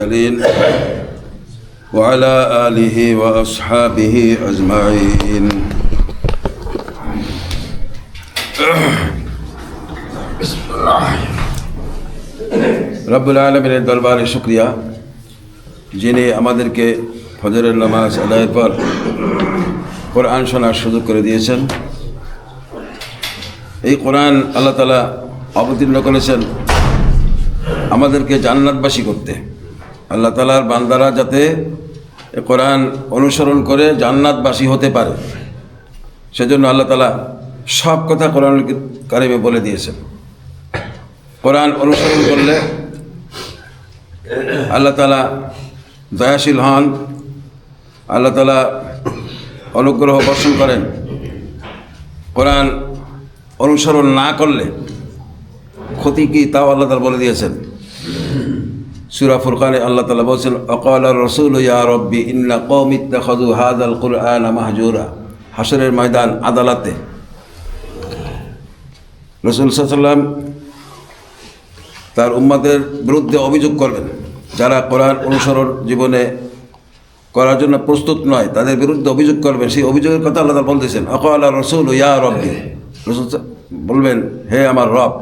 المرسلين وعلى آله وأصحابه أجمعين রব্বুল আলমিনের দরবারে শুক্রিয়া যিনি আমাদেরকে ফজরের নামাজ আদায়ের পর কোরআন শোনার সুযোগ করে দিয়েছেন এই কোরআন আল্লাহ তালা অবতীর্ণ করেছেন আমাদেরকে জান্নাতবাসী করতে আল্লাহ তালার বান্দারা যাতে কোরআন অনুসরণ করে জান্নাতবাসী হতে পারে। সেজন্য আল্লাহ তালা সব কথা কোরআন কারিমে বলে দিয়েছেন। কোরআন অনুসরণ করলে আল্লাহ তালা দয়াশীল হন, আল্লাহ তালা অনুগ্রহ বর্ষণ করেন। কোরআন অনুসরণ না করলে ক্ষতি কি, তাও আল্লাহ তালা বলে দিয়েছেন। সুরা ফুরকানে আল্লাহ তালা বলছেন, অকাল রসুল ইয়া রব্বি, ইন্না কৌমিত্তা খাদু হাদ আল কুরআন মাহজুরা। হাসরের ময়দান আদালতে। রসুল সাল্লাম তার উম্মাদের বিরুদ্ধে অভিযোগ করবেন। যারা কোরআন অনুসরণ জীবনে করার জন্য প্রস্তুত নয়, তাদের বিরুদ্ধে অভিযোগ করবেন। সেই অভিযোগের কথা আল্লাহ বলতেছেন, অকাল রসুল ইয়া রব্বি। রসুল বলবেন, হে আমার রব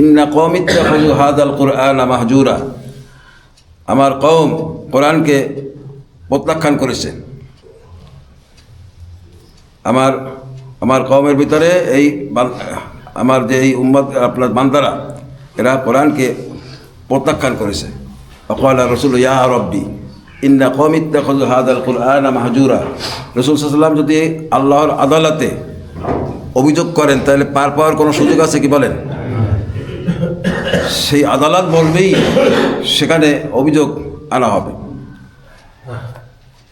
ইন্না কৌমিত্তা হাদ আল কুরআন মাহজুরা। আমার কৌম কোরআনকে প্রত্যাখ্যান করেছে। আমার আমার কওমের ভিতরে এই আমার যে এই উম্মত, আপনার বান্দারা, এরা কোরআনকে প্রত্যাখ্যান করেছে। অকল রসুল, ইয়া রব্বি, ইন্না কমিত্তা খজু হাদ আল কুরআন মাহজুরা। রসুল সাল্লাম যদি আল্লাহর আদালতে অভিযোগ করেন, তাহলে পার পাওয়ার কোনো সুযোগ আছে কি বলেন? সেই আদালত বলবেই সেখানে অভিযোগ আনা হবে।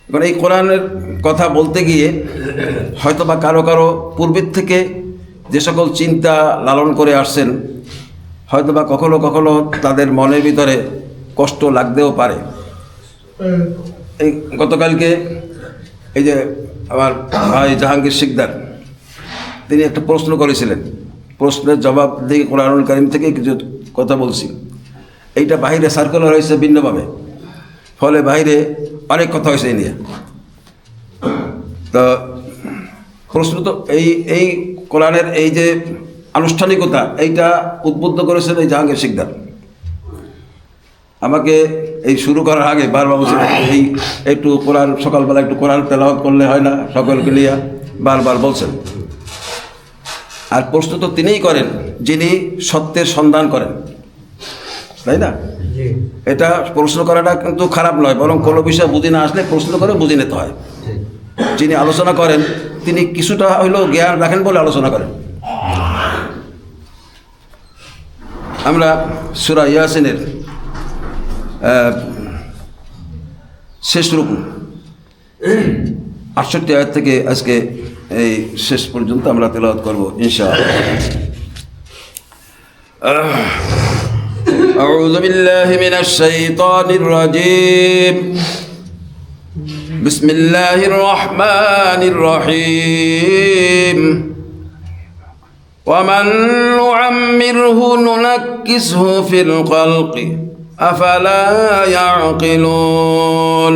এবার এই কোরআনের কথা বলতে গিয়ে হয়তো বা কারও কারও পূর্বের থেকে যে সকল চিন্তা লালন করে আসছেন হয়তো বা কখনো কখনো তাদের মনের ভিতরে কষ্ট লাগতেও পারে। এই গতকালকে এই যে আমার ভাই জাহাঙ্গীর শিকদার, তিনি একটা প্রশ্ন করেছিলেন। প্রশ্নের জবাব দিয়ে কোরআনুল কারিম থেকে কিছু কথা বলছি। এইটা বাইরে সার্কুলার হয়েছে ভিন্নভাবে। ফলে বাইরে অনেক কথা হয়েছে এই নিয়ে। তো প্রশ্ন তো এই এই কোরআনের এই যে আনুষ্ঠানিকতা, এইটা উদ্বুদ্ধ করেছেন এই জাহাঙ্গীর শিকদার। আমাকে এই শুরু করার আগে বারবার বলছিল এই একটু কোরআন, সকালবেলা একটু কোরআন তেলাওয়াত করলে হয় না, সকলকে নিয়ে বারবার বলছেন। আর প্রশ্ন তো তিনিই করেন যিনি সত্যের সন্ধান করেন। তাই না? এটা প্রশ্ন করাটা কিন্তু খারাপ নয় বরং কোনো বিষয় বুঝে না আসলে প্রশ্ন করে বুঝে নিতে হয়। যিনি আলোচনা করেন তিনি কিছুটা হইলেও জ্ঞান রাখেন বলে আলোচনা করেন। আমরা সুরা ইয়াসিনের শেষ রুকু আটষট্টি আয়াত থেকে আজকে এই শেষ পর্যন্ত আমরা তেলাওয়াত করবো ইনশাআল্লাহ أعوذ بالله من الشيطان الرجيم بسم الله الرحمن الرحيم ومن نعمره ننكسه في الخلق أفلا يعقلون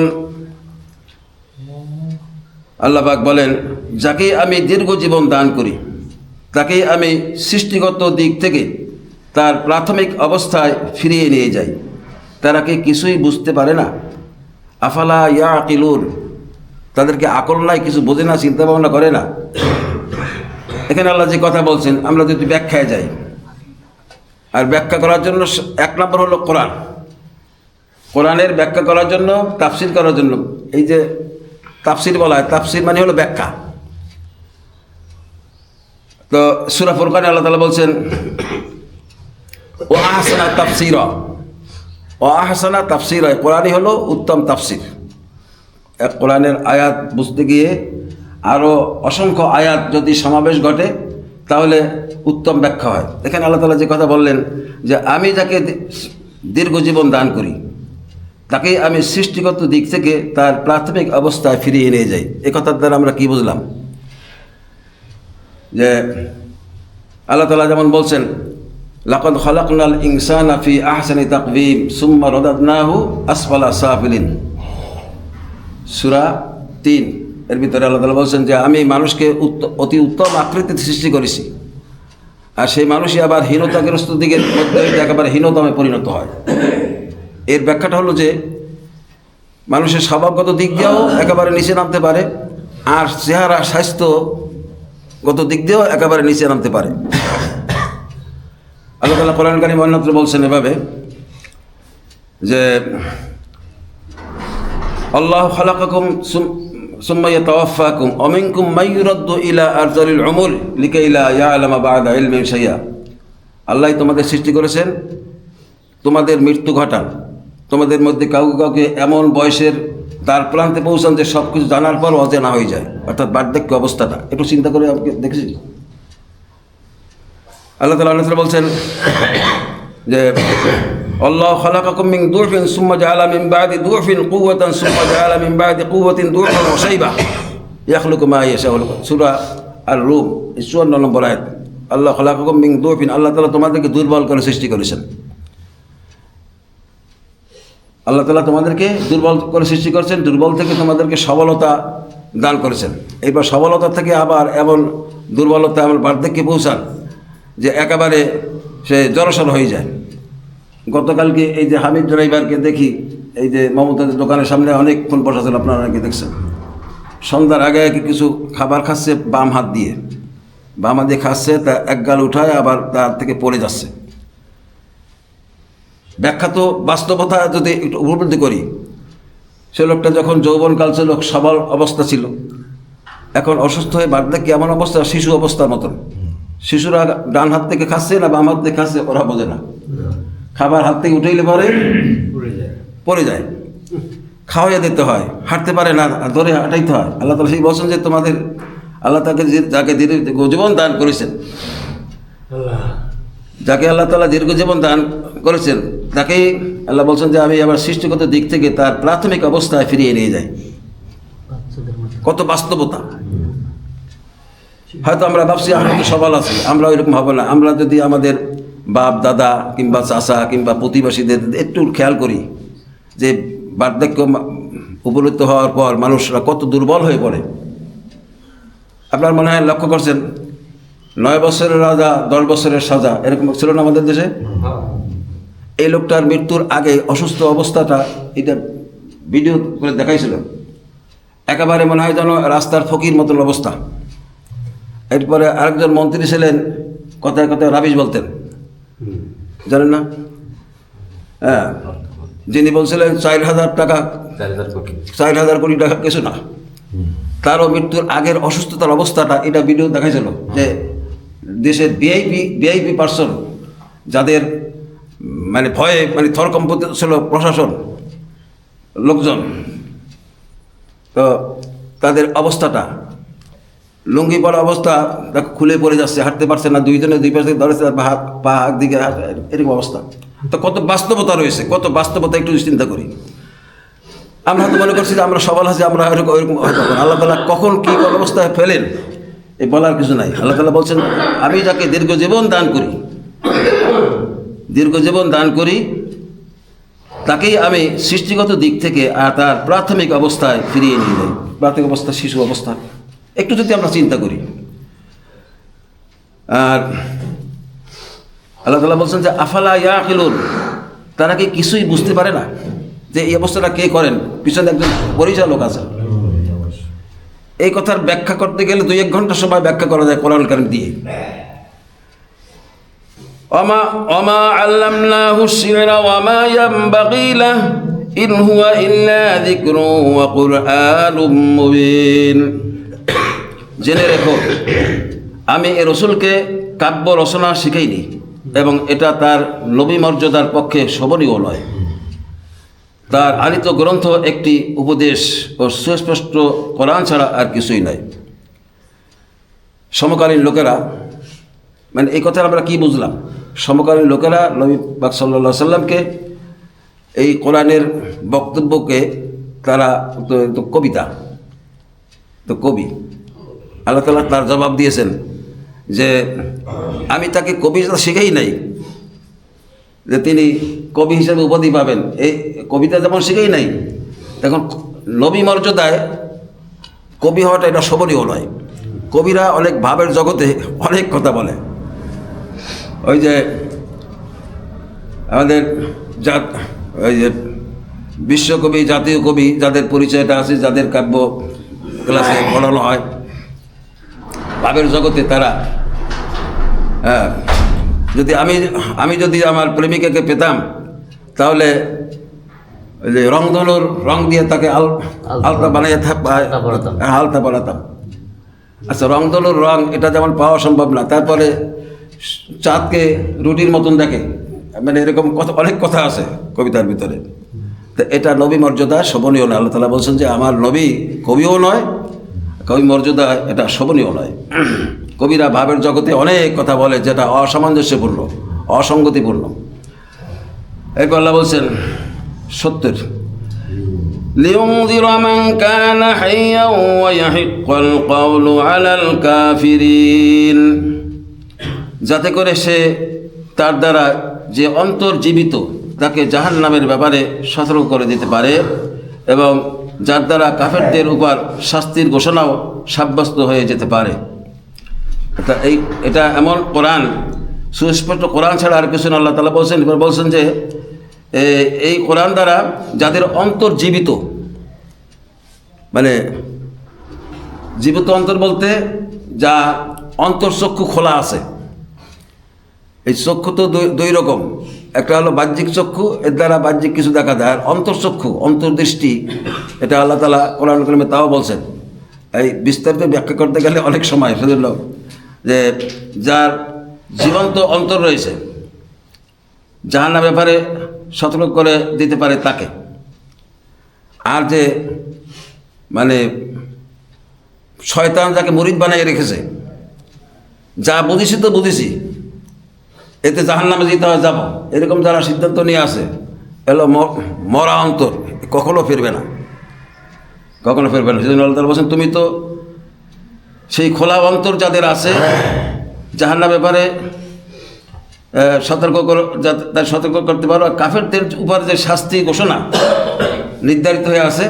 আল্লাহ পাক বলেন যাকে আমি দীর্ঘ জীবন দান করি, তাকে আমি সৃষ্টিগত দিক থেকে তার প্রাথমিক অবস্থায় ফিরিয়ে নিয়ে যাই। তারা কি কিছুই বুঝতে পারে না? আফালা ইয়া আকিলুন তাদেরকে আকল নাই, কিছু বোঝে না চিন্তা ভাবনা করে না। এখানে আল্লাহ যে কথা বলছেন, আমরা যদি ব্যাখ্যায় যাই, আর ব্যাখ্যা করার জন্য এক নম্বর হলো কোরআন। কোরআনের ব্যাখ্যা করার জন্য, তাফসির করার জন্য, এই যে তাফসির বলা হয়, তাফসির মানে হলো ব্যাখ্যা। তো সুরা ফুরকানে আল্লাহ তালা বলছেন ও আহসানা তাফসির। ও আহসানা তাফসির কোরআনই হলো উত্তম তাফসির। এক কোরআনের আয়াত বুঝতে গিয়ে আরও অসংখ্য আয়াত যদি সমাবেশ ঘটে, তাহলে উত্তম ব্যাখ্যা হয়। এখানে আল্লাহ তালা যে কথা বললেন যে, আমি যাকে দীর্ঘ জীবন দান করি তাকে আমি সৃষ্টিগত দিক থেকে তার প্রাথমিক অবস্থায় ফিরিয়ে নিয়ে যাই। এ কথার দ্বারা আমরা কি বুঝলাম? যে আল্লাহ তালা যেমন বলছেন, লাকদ খলাকনাল ইনসান ফি আহসানি তাকভিম সুম্মা রদাদনাহু আসফালা সাফিলিন। সুরা তিন। এর ভিতরে আল্লাহ তালা বলছেন যে, আমি মানুষকে অতি উত্তম আকৃতিতে সৃষ্টি করেছি। আর সেই মানুষই আবার হীনতাগ্রস্ত দিকের মধ্যে একেবারে হীনতমে পরিণত হয়। এর ব্যাখ্যাটা হলো যে, মানুষের স্বভাবগত দিক দিয়েও একেবারে নিচে নামতে পারে, আর চেহারা স্বাস্থ্যগত দিক দিয়েও একেবারে নিচে নামতে পারে। আল্লাহ তালা কোরআনকারী মন্নাত্র বলছেন এভাবে যে, আল্লাহ খালাকাকুম সুম্মাইয়া তাওয়াফাকুম অমিনকুম মাইয়ুরাদ্দু ইলা আরজালিল উমর লিকাইলা ইয়ালামা বাদা ইলমিন শাইয়া আল্লাহ তোমাদের সৃষ্টি করেছেন, তোমাদের মৃত্যু ঘটান। তোমাদের মধ্যে কাউকে কাউকে এমন বয়সের তার প্রান্তে পৌঁছান যে সব কিছু জানার পর অজানা হয়ে যায়। অর্থাৎ বার্ধক্য অবস্থাটা। একটু চিন্তা করে আমাকে দেখেছি আল্লাহ তালা আল্লাহ বলছেন যে, আল্লাহ খালাকাকুম মিন দুরফিন সুম্মা জাআলা মিন বাদি দুরফিন কুওয়াতান সুম্মা জাআলা মিন বাদি কুওয়াতিন দুরফান ওয়া শাইবা। ইয়াখলুকু মা ইয়াশাউ সূরা আর রুম 54 নম্বর আয়াত। আল্লাহ খালাকাকুম মিন দুরফিন, আল্লাহ তাআলা তোমাদেরকে দুর্বল করে সৃষ্টি করেছেন। আল্লাহ তালা তোমাদেরকে দুর্বল করে সৃষ্টি করেছেন, দুর্বল থেকে তোমাদেরকে সবলতা দান করেছেন। এবার সবলতা থেকে আবার এমন দুর্বলতা, এমন বার্ধক্যে পৌঁছান যে একেবারে সে জড়সড় হয়ে যায়। গতকালকে এই যে হামিদ ড্রাইভারকে দেখি, এই যে মমতাজের দোকানের সামনে অনেকক্ষণ বসাছেন আপনারা নাকি দেখছেন। সন্ধ্যার আগে আগে কিছু খাবার খাচ্ছে বাম হাত দিয়ে। বাম হাত দিয়ে খাচ্ছে, তা এক গাল উঠায় আবার তার থেকে পড়ে যাচ্ছে। ব্যাখ্যা তো বাস্তবতা যদি একটু উপলব্ধি করি সে লোকটা যখন যৌবনকাল ছিল সবল অবস্থা ছিল। এখন অসুস্থ হয়ে বার্ধক্য এমন অবস্থা শিশু অবস্থার মতন। শিশুরা ডান হাত থেকে খাচ্ছে না বাম হাত থেকে খাচ্ছে ওরা বোঝে না। খাবার হাত থেকে উঠেইলে পরে পড়ে যায়। খাওয়াইয়া দিতে হয় হাঁটতে পারে না ধরে হাঁটাইতে হয়। আল্লাহ তালা সেই বলছেন যে তোমাদের আল্লাহ তাকে যাকে দীর্ঘ জীবন দান করেছেন যাকে আল্লাহ তালা দীর্ঘ জীবন দান করেছেন তাকেই আল্লাহ বলছেন যে আমি আবার সৃষ্টিগত দিক থেকে তার প্রাথমিক অবস্থায় ফিরিয়ে নিয়ে যাই। কত বাস্তবতা। হয়তো আমরা ভাবছি আমরা তো সবাল আছি আমরা ওইরকম হব না। আমরা যদি আমাদের বাপ দাদা কিংবা চাচা কিংবা প্রতিবেশীদের একটু খেয়াল করি যে বার্ধক্য উপলব্ধ হওয়ার পর মানুষরা কত দুর্বল হয়ে পড়ে। আপনার মনে হয় লক্ষ্য করছেন নয় বছরের রাজা দশ বছরের সাজা এরকম ছিল না আমাদের দেশে? এই লোকটার মৃত্যুর আগে অসুস্থ অবস্থাটা এটা ভিডিও করে দেখাইছিল। একেবারে মনে হয় যেন রাস্তার ফকির মতন অবস্থা। এরপরে আরেকজন মন্ত্রী ছিলেন কথায় কথায় রাবিশ বলতেন। জানেন না? হ্যাঁ। যিনি বলছিলেন চার হাজার টাকা চার হাজার কোটি। টাকা কিছু না। তারও মৃত্যুর আগের অসুস্থতার অবস্থাটা এটা ভিডিও দেখাইছিল যে দেশের ভিআইপি ভিআইপি পার্সন যাদের মানে ভয়ে মানে থরকম্প ছিল প্রশাসন, লোকজন। তো তাদের অবস্থাটা, লুঙ্গি পরা অবস্থা খুলে পড়ে যাচ্ছে, হাঁটতে পারছে না, দুইজনে দুই পাশে ধরেছে হাত পা হাত দিকে এরকম অবস্থা। তো কত বাস্তবতা রয়েছে, কত বাস্তবতা একটু চিন্তা করি। আমরা হয়তো মনে করছি যে আমরা সবাল আছি, আমরা এরকম না। আল্লাহ তালা কখন কী অবস্থায় ফেলেন এই বলার কিছু নাই। আল্লাহ তালা বলছেন, আমি যাকে দীর্ঘ জীবন দান করি দীর্ঘ জীবন দান করি। তাকেই আমি সৃষ্টিগত দিক থেকে আর তার প্রাথমিক অবস্থায় ফিরিয়ে নিয়ে যাই। প্রাথমিক অবস্থা শিশু অবস্থা। একটু যদি আমরা চিন্তা করি। আর আল্লাহ তালা বলছেন যে, আফালা ইয়া খিলুন তারা কি কিছুই বুঝতে পারে না যে এই অবস্থাটা কে করেন? পিছনে একজন পরিচালক আছে। এই কথার ব্যাখ্যা করতে গেলে দুই এক ঘণ্টা সময় ব্যাখ্যা করা যায় কোরআন কারণ দিয়ে। অমা আল্লামনাহু শিরা ওয়ামা ইয়ামবাগি লাহ, ইন হুয়া ইল্লা যিকরু ওয়া কুরআনুম মুবিন। জেনে রেখো, আমি এ রসুলকে কাব্য রচনা শিখাইনি এবং এটা তার নবী মর্যাদার পক্ষে শোভনীয় নয়। তার আনিত গ্রন্থ একটি উপদেশ ও সুস্পষ্ট কোরআন ছাড়া আর কিছুই নয় সমকালীন লোকেরা মানে এই কথা আমরা কি বুঝলাম? সমকালীন লোকেরা নবী বাক সাল্লা সাল্লামকে এই কোরআনের বক্তব্যকে তারা তো কবিতা তো কবি, আল্লাহ তালা তার জবাব দিয়েছেন যে, আমি তাকে কবিতা শিখেই নাই। যে তিনি কবি হিসেবে উপাধি পাবেন। এই কবিতা যেমন শিখেই নাই, এখন নবী মর্যাদায় কবি হওয়াটা এটা শোভনীয় নয়। কবিরা অনেক ভাবের জগতে অনেক কথা বলে। ওই যে আমাদের জাত ওই যে বিশ্বকবি জাতীয় কবি যাদের পরিচয়টা আছে যাদের কাব্য ক্লাসে পড়ানো হয় ভাবের জগতে তারা হ্যাঁ যদি আমি আমি যদি আমার প্রেমিকাকে পেতাম তাহলে ওই যে রংধনুর রং দিয়ে তাকে আল আলতা। হ্যাঁ, আলতা বানাতাম আচ্ছা রংধনুর রং এটা যেমন পাওয়া সম্ভব না তারপরে চাঁদকে রুটির মতন দেখে মানে এরকম কথা অনেক কথা আছে কবিতার ভিতরে তো এটা নবী মর্যাদা শোভনীয় নয় আল্লাহ তালা বলছেন যে আমার নবী কবিও নয় কবি মর্যাদা এটা শোভনীয় নয় কবিরা ভাবের জগতে অনেক কথা বলে যেটা অসামঞ্জস্যপূর্ণ অসঙ্গতিপূর্ণ এরপর আল্লাহ বলছেন সত্যের لينذر من كان حيا ويحق القول على الكافرين যাতে করে সে তার দ্বারা যে অন্তর্জীবিত তাকে জাহান নামের ব্যাপারে সতর্ক করে দিতে পারে এবং যার দ্বারা কাফেরদের উপর শাস্তির ঘোষণাও সাব্যস্ত হয়ে যেতে পারে। এটা এই, এটা এমন কোরআন, সুস্পষ্ট কোরআন ছাড়া আর কিছু আল্লাহ তালা বলছেন এবার বলছেন যে এই কোরআন দ্বারা যাদের অন্তর জীবিত মানে জীবিত অন্তর বলতে যা অন্তর্চক্ষু খোলা আছে এই চক্ষু তো দুই- রকম। একটা হলো বাহ্যিক চক্ষু, এর দ্বারা বাহ্যিক কিছু দেখা যায়। আর অন্তর্চক্ষু অন্তর্দৃষ্টি, এটা আল্লাহ তালা কোরআন কলমে তাও বলছেন। এই বিস্তারিত ব্যাখ্যা করতে গেলে অনেক সময়, সেজন্য যে যার জীবন্ত অন্তর রয়েছে জাহান্নার ব্যাপারে সতর্ক করে দিতে পারে তাকে। আর যে মানে শয়তান যাকে মরিদ বানিয়ে রেখেছে, যা বুঝেছি তো বুঝেছি এতে জাহান নামে যেতে হয়, যাব। এরকম যারা সিদ্ধান্ত নিয়ে আসে, এলো মরা অন্তর, কখনো ফিরবে না। কখনো ফিরবে না। সেজন্য আল্লাহ বলছেন, তুমি তো সেই খোলা অন্তর যাদের আছে জাহান্নার ব্যাপারে সতর্ক করো, যাতে তার সতর্ক করতে পারো। কাফেরদের উপর যে শাস্তি ঘোষণা নির্ধারিত হয়ে আছে,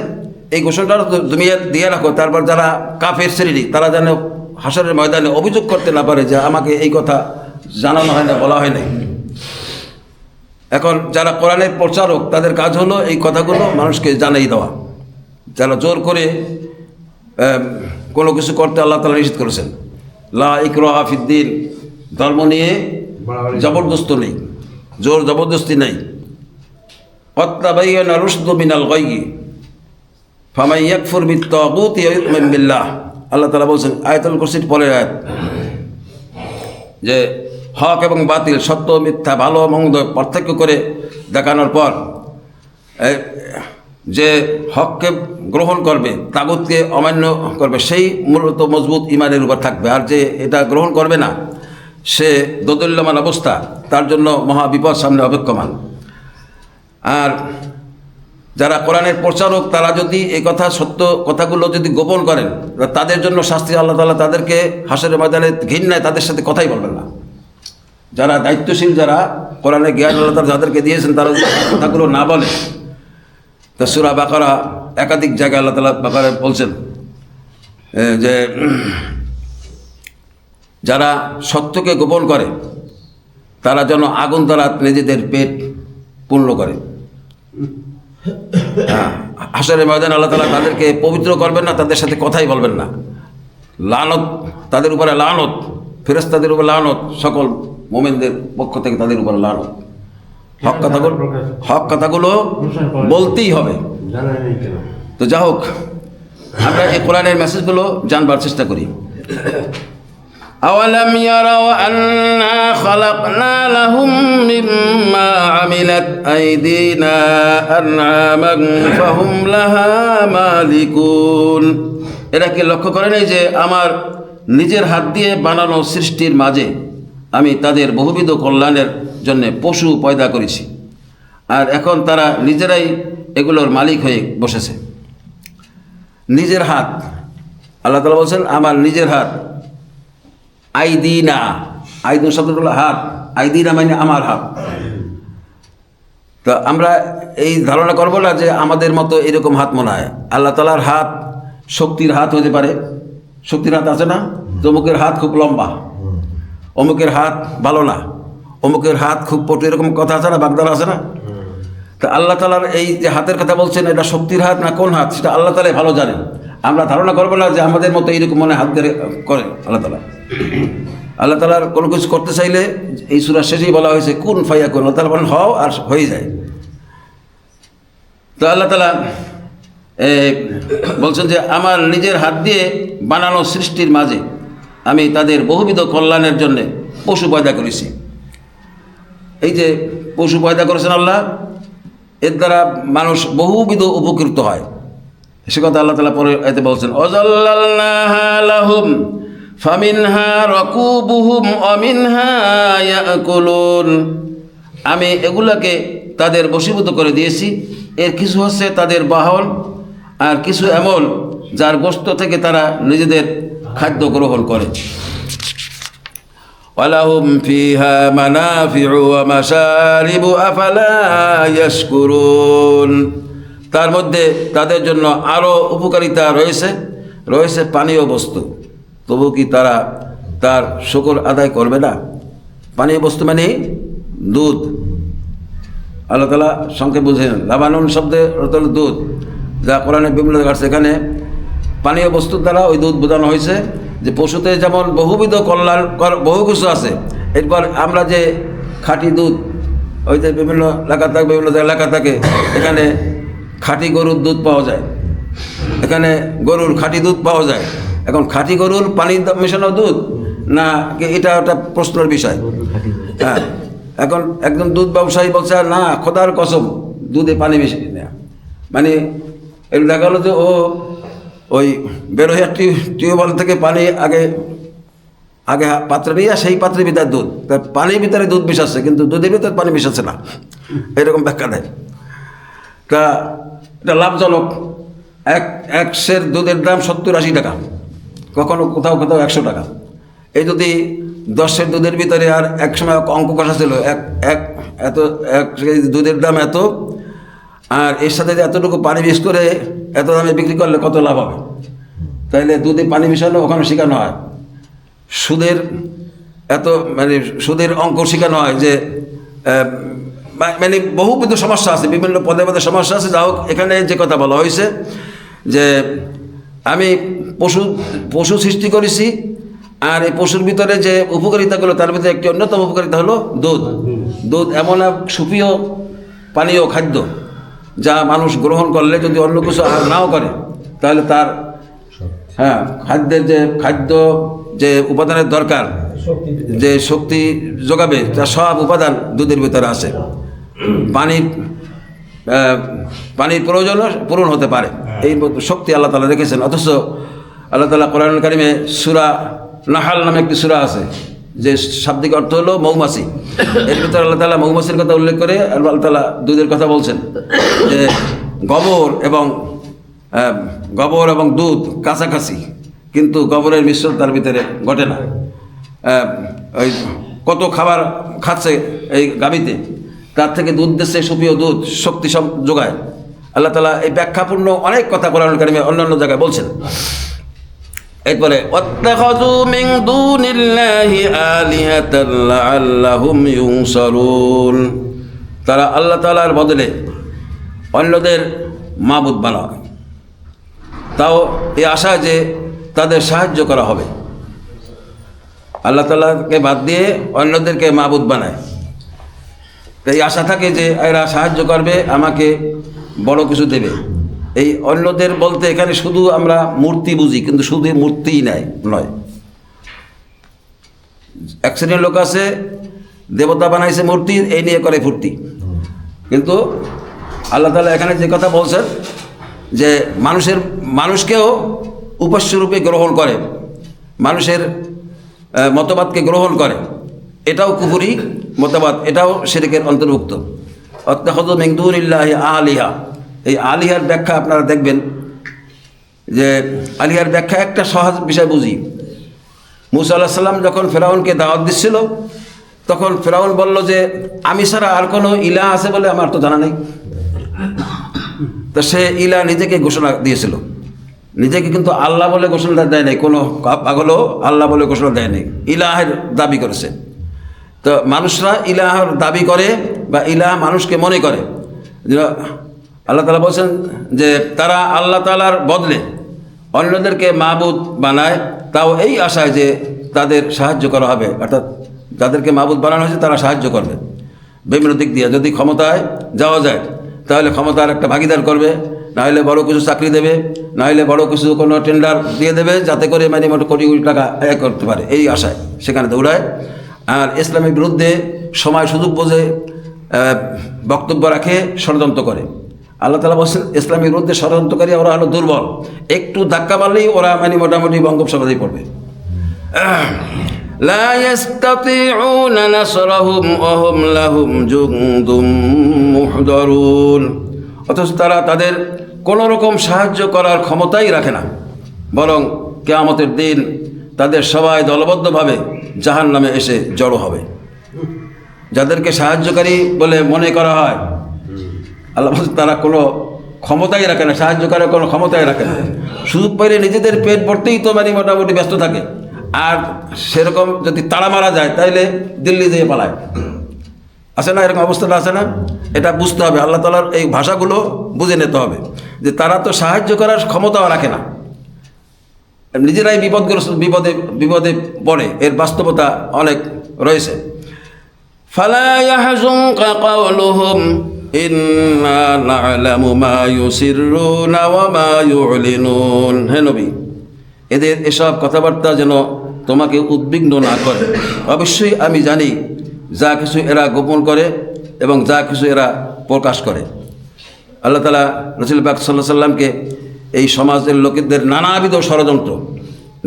এই ঘোষণাটা তুমি দিয়ে রাখো। তারপর যারা কাফের শ্রেণি, তারা যেন হাসরের ময়দানে অভিযোগ করতে না পারে যে, আমাকে এই কথা জানানো হয় না, বলা হয় নাই। এখন যারা কোরআনের প্রচারক, তাদের কাজ হলো এই কথাগুলো মানুষকে জানাই দেওয়া। যারা জোর করে কোনো কিছু করতে আল্লাহ তালা নিষেধ করেছেন। লা ইকরা হাফিদ্দিন ধর্ম নিয়ে জবরদস্ত নেই, জোর জবরদস্তি নেই। মিনাল গাইয়ি ফামাই ইয়াকফুর বিল্লাহ। আল্লাহ তাআলা বলছেন, আয়াতুল কুরসির পরের আয়াত, যে হক এবং বাতিল, সত্য, মিথ্যা, ভালো, মন্দ পার্থক্য করে দেখানোর পর যে হককে গ্রহণ করবে, তাগুতকে অমান্য করবে, সেই মূলত মজবুত ইমানের উপর থাকবে। আর যে এটা গ্রহণ করবে না, সে দোদুল্যমান অবস্থা, তার জন্য মহা বিপদ সামনে অপেক্ষমান। আর যারা কোরআনের প্রচারক, তারা যদি এই কথা, সত্য কথাগুলো যদি গোপন করেন, তাদের জন্য শাস্তি আল্লাহ তালা তাদেরকে হাসের ময়দানে ঘৃণায় তাদের সাথে কথাই বলবেন না। যারা দায়িত্বশীল, যারা কোরআনে জ্ঞান আল্লাহ যাদেরকে দিয়েছেন, তারা কথাগুলো না বলে, তা সুরা বাকারা একাধিক জায়গায় আল্লাহ তালা বাকারে বলছেন যে যারা সত্যকে গোপন করে, তারা যেন আগুন দ্বারা নিজেদের পেট পূর্ণ করে। হ্যাঁ হাসরের ময়দান আল্লাহ তালা তাদেরকে পবিত্র করবেন না, তাদের সাথে কথাই বলবেন না। লানত, তাদের উপরে লানত ফেরেস্তাদের উপরে লানত, সকল মোমেনদের পক্ষ থেকে তাদের উপর লানত হক কথাগুলো হক কথাগুলো বলতেই হবে জানা নেই কেন তো যা হোক আমরা এই কোরআনের মেসেজগুলো জানবার চেষ্টা করি أولم يروا أنا خلقنا لهم مما عملت أيدينا أنعاما فهم لها مالكون এরা কি লক্ষ্য করে নাই যে আমার নিজের হাত দিয়ে বানানো সৃষ্টির মাঝে আমি তাদের বহুবিধ কল্যাণের জন্য পশু পয়দা করেছি। আর এখন তারা নিজেরাই এগুলোর মালিক হয়ে বসেছে। নিজের হাত, আল্লাহ তালা বলছেন, আমার নিজের হাত, আইদিনা, আইদিন শব্দটা হলো হাত, আইদিনা মানে আমার হাত। তো আমরা এই ধারণা করব না যে আমাদের মতো এরকম হাত মনে হয়। আল্লাহ তালার হাত শক্তির হাত হতে পারে। শক্তির হাত আছে না? অমুকের হাত খুব লম্বা। অমুকের হাত ভালো না, অমুকের হাত খুব পটু, এরকম কথা আছে না বাগদার আছে না? তা আল্লাহ তালার এই যে হাতের কথা বলছেন, এটা শক্তির হাত না কোন হাত, সেটা আল্লাহ তালাই ভালো জানেন। আমরা ধারণা করব না যে আমাদের মতো এইরকম মনে হাত ধরে করে আল্লাহ তালা আল্লাহ তালার কোনো কিছু করতে চাইলে এই সুরার শেষেই বলা হয়েছে, কোন ফাইয়া কোন আল্লাহ তালা বলেন, হও আর হয়ে যায়। তো আল্লাহ তালা বলছেন যে, আমার নিজের হাত দিয়ে বানানো সৃষ্টির মাঝে আমি তাদের বহুবিধ কল্যাণের জন্যে পশু পয়দা করেছি। এই যে পশু পয়দা করেছেন আল্লাহ, এর দ্বারা মানুষ বহুবিধ উপকৃত হয়। সে কথা আল্লাহ তালা পরে এতে বলছেন অজল্লাল্লাহা লাহুম ফামিনহা রকুবুহুম অমিনহা ইয়াকুলুন। আমি এগুলাকে তাদের বশীভূত করে দিয়েছি। এর কিছু হচ্ছে তাদের বাহন আর কিছু এমন যার গোস্ত থেকে তারা নিজেদের খাদ্য গ্রহণ করে। ওয়ালাহুম ফিহা মানাফিউ ওয়া আফালা ইয়াশকুরুন। তার মধ্যে তাদের জন্য আরও উপকারিতা রয়েছে রয়েছে পানীয় বস্তু। তবু কি তারা তার শুকর আদায় করবে না? পানীয় বস্তু মানে দুধ। আল্লাহ তালা সংক্ষেপ বুঝেন লাবানুন শব্দে দুধ, যা কোরআনে বিভিন্ন সেখানে পানীয় বস্তুর দ্বারা ওই দুধ বোঝানো হয়েছে যে পশুতে যেমন বহুবিধ কল্যাণ বহু কিছু আছে, এরপর আমরা যে খাঁটি দুধ, ওই যে বিভিন্ন এলাকা থাকে, বিভিন্ন এলাকা থাকে, এখানে খাঁটি গরুর দুধ পাওয়া যায়। এখানে গরুর খাঁটি দুধ পাওয়া যায়। এখন খাঁটি গরুর পানি মেশানো দুধ, না এটা একটা প্রশ্নের বিষয়? হ্যাঁ এখন একজন দুধ ব্যবসায়ী বলছে না, খোদার কসম, দুধে পানি মিশিয়ে নেয়া মানে এর দেখা গেলো যে ও ওই বেরোয়া টিউবওয়েল থেকে পানি আগে আগে পাত্রে নিয়ে সেই পাত্রের ভিতরে দুধ। তার পানির ভিতরে দুধ মিশাচ্ছে, কিন্তু দুধের ভিতরে পানি মিশাচ্ছে না। এরকম ব্যাখ্যা দেয়। তা এটা লাভজনক। এক এক সের দুধের দাম সত্তর আশি টাকা। কখনো কোথাও কোথাও একশো টাকা। এই যদি দশের দুধের ভিতরে আর এক সময় অঙ্ক কষা ছিল এক এক এত, এক দুধের দাম এত আর এর সাথে এতটুকু পানি মিক্স করে এত দামে বিক্রি করলে কত লাভ হবে? তাইলে দুধে পানি মিশানো ওখানে শেখানো হয়। সুদের এত মানে সুদের অঙ্ক শেখানো হয় যে মানে বহুবিধ সমস্যা আছে, বিভিন্ন পদে পদে সমস্যা আছে। যা হোক, এখানে যে কথা বলা হয়েছে যে, আমি পশু পশু সৃষ্টি করেছি আর এই পশুর ভিতরে যে উপকারিতাগুলো, তার ভিতরে একটি অন্যতম উপকারিতা হলো দুধ। দুধ এমন এক সুপ্রিয় পানীয় খাদ্য। যা মানুষ গ্রহণ করলে যদি অন্য কিছু আর নাও করে তাহলে তার হ্যাঁ খাদ্যের যে খাদ্য যে উপাদানের দরকার যে শক্তি যোগাবে তার সব উপাদান দুধের ভিতরে আছে আহ, পানির প্রয়োজনও পূরণ হতে পারে। এই শক্তি আল্লাহ তালা রেখেছেন। অথচ আল্লাহ তালা কোরআন কারিমে সুরা নাহাল নামে একটি সুরা আছে। যে শাব্দিক অর্থ হলো মৌমাছি। এর ভিতরে আল্লাহ তালা মৌমাছির কথা উল্লেখ করে আল্লাহ তালা দুধের কথা বলছেন যে গোবর এবং গোবর এবং দুধ কাছাকাছি, কিন্তু গোবরের মিশ্রণ তার ভিতরে ঘটে না। ওই কত খাবার খাচ্ছে এই গাবিতে তার থেকে দুধ দেশে সুপ্রিয় দুধ শক্তি সব যোগায়। আল্লাহ তালা এই ব্যাখ্যাপূর্ণ অনেক কথা কোরআন কারিমে অন্যান্য জায়গায় বলছেন। এরপরে অত্যাখযু মিন দুনিল্লাহি আলিহাতান লাআল্লাহুম ইউনসারুন। তারা আল্লাহ তাআলার বদলে অন্যদের মাবুদ বানায় তাও এ আশা যে তাদের সাহায্য করা হবে। আল্লাহ তালাকে বাদ দিয়ে অন্যদেরকে মাবুদ বানায়। তাই আশা থাকে যে এরা সাহায্য করবে, আমাকে বড় কিছু দেবে। এই অন্যদের বলতে এখানে শুধু আমরা মূর্তি বুঝি, কিন্তু শুধু মূর্তিই নাই, নয়। এক শ্রেণির লোক আছে, দেবতা বানাইছে মূর্তি, এই নিয়ে করে ফুর্তি। কিন্তু আল্লাহ তালা এখানে যে কথা বলছেন, যে মানুষের, মানুষকেও উপাস্যরূপে গ্রহণ করে, মানুষের মতবাদকে গ্রহণ করে। এটাও কুপুরি মতবাদ, এটাও শিরিকের অন্তর্ভুক্ত। অত্যাহত মেঘদুল্লাহ আলিহা এই আলিহার ব্যাখ্যা আপনারা দেখবেন যে আলিহার ব্যাখ্যা একটা সহজ বিষয় বুঝি। মুসা আল্লাহ সাল্লাম যখন ফেরাউনকে দাওয়াত দিচ্ছিল, তখন ফেরাউন বলল যে, আমি ছাড়া আর কোনো ইলা আছে বলে আমার তো জানা নেই। তো সে ইলা নিজেকে ঘোষণা দিয়েছিল। নিজেকে কিন্তু আল্লাহ বলে ঘোষণা দেয় নাই, কোনো পাগলও আল্লাহ বলে ঘোষণা দেয় নাই, ইলাহের দাবি করেছে। তো মানুষরা ইলাহর দাবি করে বা ইলাহ মানুষকে মনে করে আল্লাহ তালা বলছেন যে তারা আল্লাহ তালার বদলে অন্যদেরকে মাহবুদ বানায়, তাও এই আশায় যে তাদের সাহায্য করা হবে। অর্থাৎ যাদেরকে মাহবুদ বানানো হয়েছে, তারা সাহায্য করবে। বিভিন্ন দিক দিয়ে যদি ক্ষমতায় যাওয়া যায়, তাহলে ক্ষমতার একটা ভাগিদার করবে, নাহলে বড় কিছু চাকরি দেবে, নাহলে বড় কিছু কোনো টেন্ডার দিয়ে দেবে, যাতে করে মানে মোট কোটি কোটি টাকা আয় করতে পারে। এই আশায় সেখানে দৌড়ায়। আর ইসলামের বিরুদ্ধে সময় সুযোগ বোঝে বক্তব্য রাখে, ষড়যন্ত্র করে। আল্লাহ তালা বলছেন ইসলামের বিরুদ্ধে ষড়যন্ত্রকারী ওরা হলো দুর্বল একটু ধাক্কা মারলেই ওরা মানে মোটামুটি বঙ্গোপসাগরেই পড়বে لا يستطيعون نصرهم وهم لهم جند محضرون অথচ তারা তাদের কোনো রকম সাহায্য করার ক্ষমতাই রাখে না বরং কেয়ামতের দিন তাদের সবাই দলবদ্ধভাবে জাহান নামে এসে জড়ো হবে যাদেরকে সাহায্যকারী বলে মনে করা হয় আল্লাহ তারা কোনো ক্ষমতাই রাখে না, সাহায্য করার কোনো ক্ষমতাই রাখে না। সুযোগ পাইলে নিজেদের পেট পড়তেই তো মানে মোটামুটি ব্যস্ত থাকে। আর সেরকম যদি তাড়া মারা যায়, তাইলে দিল্লি দিয়ে পালায়। আসে না এরকম অবস্থাটা আছে না? এটা বুঝতে হবে, আল্লাহ তালার এই ভাষাগুলো বুঝে নিতে হবে। যে তারা তো সাহায্য করার ক্ষমতাও রাখে না। নিজেরাই বিপদগ্রস্ত, বিপদে বিপদে পড়ে, এর বাস্তবতা অনেক রয়েছে। ফালা এদের এসব কথাবার্তা যেন তোমাকে উদ্বিগ্ন না করে। অবশ্যই আমি জানি যা কিছু এরা গোপন করে এবং যা কিছু এরা প্রকাশ করে। আল্লাহ তালা রসুল বাক সাল্লাহ সাল্লামকে এই সমাজের লোকেদের নানাবিধ ষড়যন্ত্র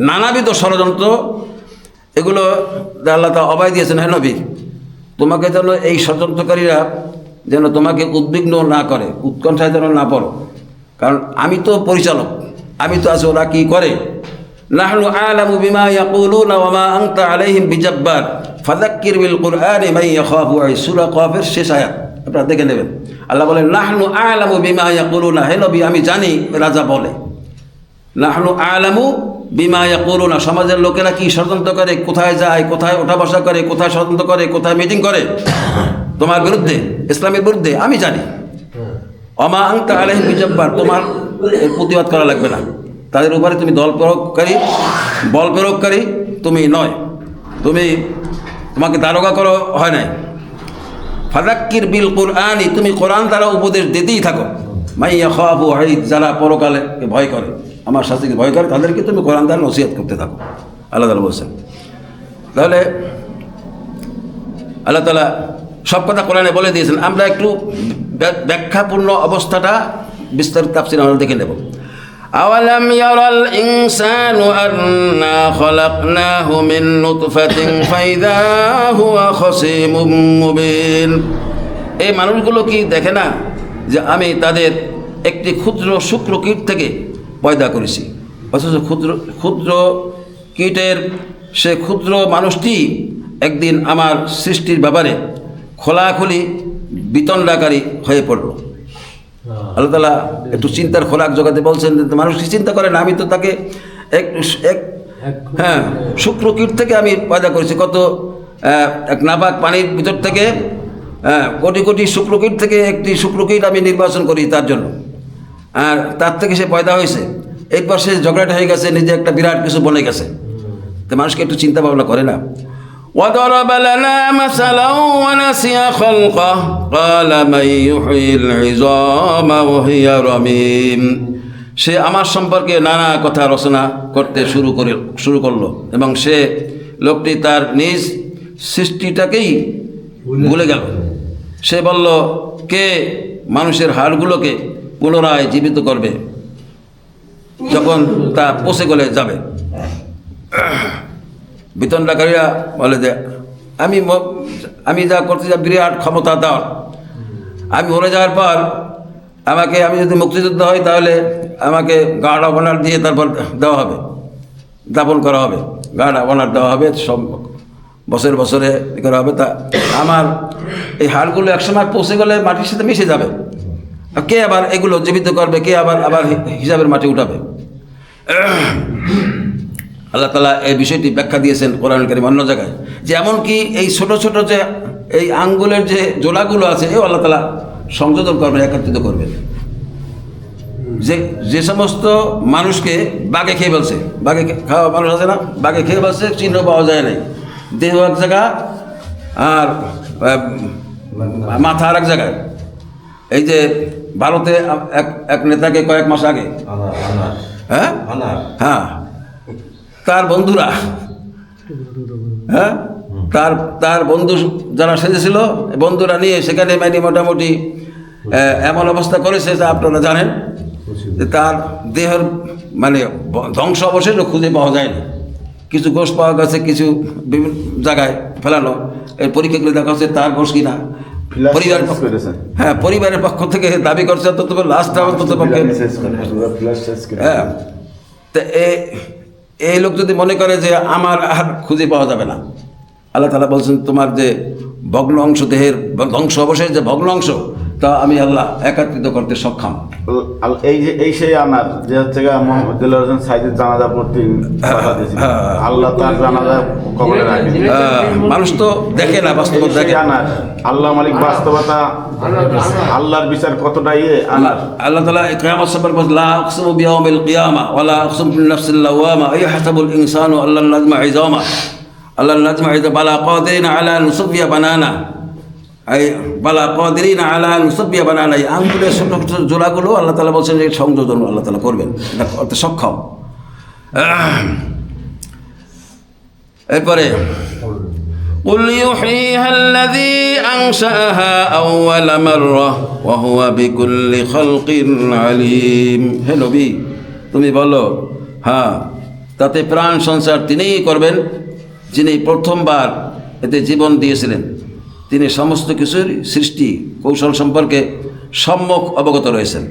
নানাবিধ ষড়যন্ত্র, এগুলো আল্লাহ তা অবাই দিয়েছেন। হ্যাঁ নবী, তোমাকে যেন এই ষড়যন্ত্রকারীরা যেন তোমাকে উদ্বিগ্ন না করে, উৎকণ্ঠায় যেন না পড়ো। কারণ আমি তো পরিচালক, আমি তো আছি, ওরা কী করে? নাহনু আলামু বিমা ইয়াকুলুনা ওয়া মা আনতা আলাইহিম বিজাব্বার। ফাযাক্কির বিল কুরআনি মান ইয়াখাফু সূরা কফের শেষ আয়াত। আপনারা দেখে নেবেন। আল্লাহ বলেন, নাহনু আলামু বিমা ইয়াকুলুনা। হে নবী, আমি জানি, রাজা বলে। নাহনু আলামু বিমা ইয়াকুলুনা। সমাজের লোকেরা কি ষড়যন্ত্র করে? কোথায় যায়? কোথায় ওঠা বসা করে? কোথায় ষড়যন্ত্র করে? কোথায় মিটিং করে? তোমার বিরুদ্ধে ইসলামের বিরুদ্ধে আমি জানি। অমা আংতা আলহিম বিজব্বার তোমার এর প্রতিবাদ করা লাগবে না। তাদের উপরে তুমি দল প্রয়োগকারী বল প্রয়োগকারী তুমি নয়। তুমি তোমাকে দারোগা করো হয় নাই। ফাদাক্কির বিল কোরআনই তুমি কোরআন দ্বারা উপদেশ দিতেই থাকো। মাইয়া খাবু হাইদ যারা পরকালে ভয় করে। আমার শাস্তিকে ভয় করে তাদেরকে তুমি কোরআন দ্বারা নসিহত করতে থাকো। আল্লাহ তালা বলছেন। তাহলে আল্লাহ তালা সব কথা কোরআনে বলে দিয়েছেন। আমরা একটু ব্যাখ্যাপূর্ণ অবস্থাটা বিস্তারিত আপসিন আমরা দেখে নেব। আওয়ালাম ইয়ারাল ইনসানু আন্না খলাকনাহু মিন নুতফাতিন ফাইদা হুয়া খাসীমুম মুবিন। এই মানুষগুলো কি দেখে না যে আমি তাদের একটি ক্ষুদ্র শুক্র কীট থেকে পয়দা করেছি? অথচ ক্ষুদ্র ক্ষুদ্র কীটের সে ক্ষুদ্র মানুষটি একদিন আমার সৃষ্টির ব্যাপারে খোলাখুলি বিতণ্ডাকারী হয়ে পড়ল। আল্লাহ তালা একটু চিন্তার খোরাক জোগাতে বলছেন যে মানুষ কি চিন্তা করে না? আমি তো তাকে এক এক হ্যাঁ শুক্র কীট থেকে আমি পয়দা করেছি। কত এক নাপাক পানির ভিতর থেকে হ্যাঁ, কোটি কোটি শুক্রকীট থেকে একটি শুক্রকীট আমি নির্বাচন করি তার জন্য। আর তার থেকে সে পয়দা হয়েছে। এরপর সে ঝগড়াটা হয়ে গেছে নিজে একটা বিরাট কিছু বনে গেছে। তো মানুষকে একটু চিন্তা ভাবনা করে না। وضرب لنا مثلا ونسي خلقه قال من يحيي العظام وهي رميم সে আমার সম্পর্কে নানা কথা রচনা করতে শুরু করে শুরু করলো এবং সে লোকটি তার নিজ সৃষ্টিটাকেই ভুলে গেল সে বলল কে মানুষের হাড়গুলোকে পুনরায় জীবিত করবে যখন তা পচে গলে যাবে বিতণ্ডাকারীরা বলে যে, আমি আমি যা করতে যা বিরাট ক্ষমতা দেওয়ার আমি মরে যাওয়ার পর আমাকে, আমি যদি মুক্তিযুদ্ধ হই তাহলে আমাকে গার্ড অফ অনার দিয়ে তারপর দেওয়া হবে। দাপন করা হবে। গার্ড অফ অনার দেওয়া হবে। সব বছরে বছরে করা হবে। তা আমার এই হাড়গুলো একসময় পৌঁছে গেলে মাটির সাথে মিশে যাবে। কে আবার এগুলো জীবিত করবে? কে আবার আবার হিসাবের মাটি উঠাবে? আল্লাহ তালা এই বিষয়টি ব্যাখ্যা দিয়েছেন কোরআন কারিম অন্য জায়গায়। যে এমনকি এই ছোট ছোট যে এই আঙ্গুলের যে জোড়াগুলো আছে এও আল্লাহ তালা সংযোজন করবেন একত্রিত করবেন। যে যে সমস্ত মানুষকে বাঘে খেয়ে ফেলছে বাঘে খাওয়া মানুষ আছে না? বাঘে খেয়ে ফেলছে চিহ্ন পাওয়া যায় নাই। দেহ এক জায়গা আর মাথা আর এক জায়গায়। এই যে ভারতে এক এক নেতাকে কয়েক মাস আগে। হ্যাঁ? হ্যাঁ। তার বন্ধুরা হ্যাঁ? তার তার বন্ধু যারা সেজেছিল বন্ধুরা নিয়ে সেখানে মানে মোটামুটি এমন অবস্থা করেছে যা আপনারা জানেন যে তার দেহের মানে ধ্বংস অবশেষও খুঁজে পাওয়া যায়নি। কিছু গোশ পাওয়া গেছে কিছু বিভিন্ন জায়গায় ফেলানো এর পরীক্ষাগুলো দেখা হচ্ছে তার গোশ কিনা। পরিবার হ্যাঁ পরিবারের পক্ষ থেকে দাবি করছে অন্তত লাস্টটা অন্তত পক্ষে। হ্যাঁ। তা এ- এই লোক যদি মনে করে যে আমার আর খুঁজে পাওয়া যাবে না, আল্লাহ তালা বলছেন, তোমার যে ভগ্ন অংশ দেহের ধ্বংস অবশেষ যে ভগ্ন অংশ তা আমি আল্লাহ একত্রিত করতে সক্ষম। এই যে এই সেই আনার যে হচ্ছে গা মোহাম্মদ দিলওয়ার হোসেন সাইদের জানাজা পড়তে দিয়েছিল। হ্যাঁ। আল্লাহ তার জানাজা কবরে রাখে। আহ, মানুষ তো দেখে না বাস্তব দেখে। আনার আল্লাহ মালিক বাস্তবতা আল্লাহর বিচার কতটা ইয়ে আনার? আল্লাহ তালা কিয়ামত সবার বলছে লা আকসুমু বিয়াউমিল কিয়ামা ওয়ালা আকসুমু বিন নাফসিল লাওয়ামা আইহাসাবুল ইনসানু আল্লাহ নাজমা ইজামা। আল্লাহ নাজমা ইজা বালা কাদিরিনা আলা নুসবিয়া বানানা। এই বালা কাদিরিনা আলা নুসবিয়া বানানা এই আঙ্গুলের ছোট ছোট জোড়াগুলো আল্লাহ তালা বলছেন যে সংযোজন আল্লাহ তালা করবেন এটা করতে সক্ষম আহ। এরপরে قل يحييها الذي أنشأها أول مرة وهو بكل خلق عليم হে নবী তুমি বলো হ্যাঁ তাতে প্রাণ সংসার তিনিই করবেন যিনি প্রথমবার এতে জীবন দিয়েছিলেন তিনি সমস্ত কিছুর সৃষ্টি কৌশল সম্পর্কে সম্মুখ অবগত রয়েছেন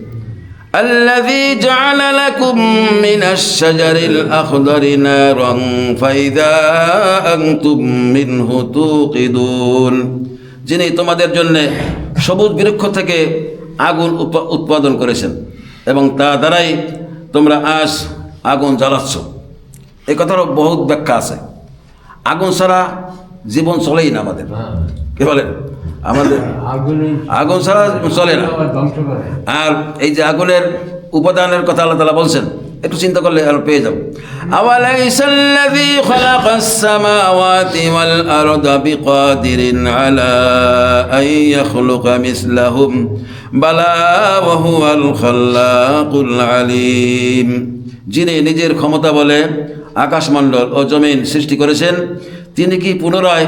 الذي جعل لكم من الشجر الأخضر نارا فإذا أنتم منه توقدون যিনি তোমাদের জন্য সবুজ বৃক্ষ থেকে আগুন উৎপা- উৎপাদন করেছেন এবং তা দ্বারাই তোমরা আজ আগুন জ্বালাচ্ছ এই কথারও বহুত ব্যাখ্যা আছে আগুন ছাড়া জীবন চলেই না আমাদের কি বলেন আমাদের আগুন ছাড়া চলে না আর এই যে আগুনের উপাদানের কথা আল্লাহ তালা বলছেন একটু চিন্তা করলে আর পেয়ে যাবো أوليس الذي خلق السماوات والأرض بقادر على أن يخلق مثلهم بلى وهو الخلاق العليم যিনি নিজের ক্ষমতা বলে আকাশমণ্ডল ও জমিন সৃষ্টি করেছেন তিনি কি পুনরায়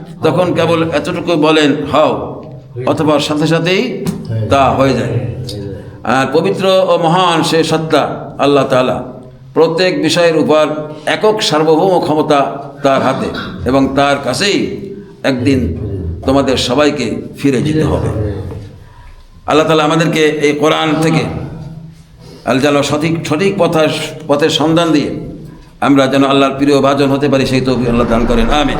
তখন কেবল এতটুকু বলেন, হও, অথবা সাথে সাথেই তা হয়ে যায়। আর পবিত্র ও মহান সে সত্তা, আল্লাহ তাআলা, প্রত্যেক বিষয়ের উপর একক সার্বভৌম ক্ষমতা তার হাতে এবং তার কাছেই একদিন তোমাদের সবাইকে ফিরে যেতে হবে। আল্লাহ তালা আমাদেরকে এই কোরআন থেকে আল্লাহ যেন সঠিক সঠিক পথার পথের সন্ধান দিয়ে আমরা যেন আল্লাহর প্রিয় ভাজন হতে পারি, সেই তৌফিক আল্লাহ দান করেন। আমিন।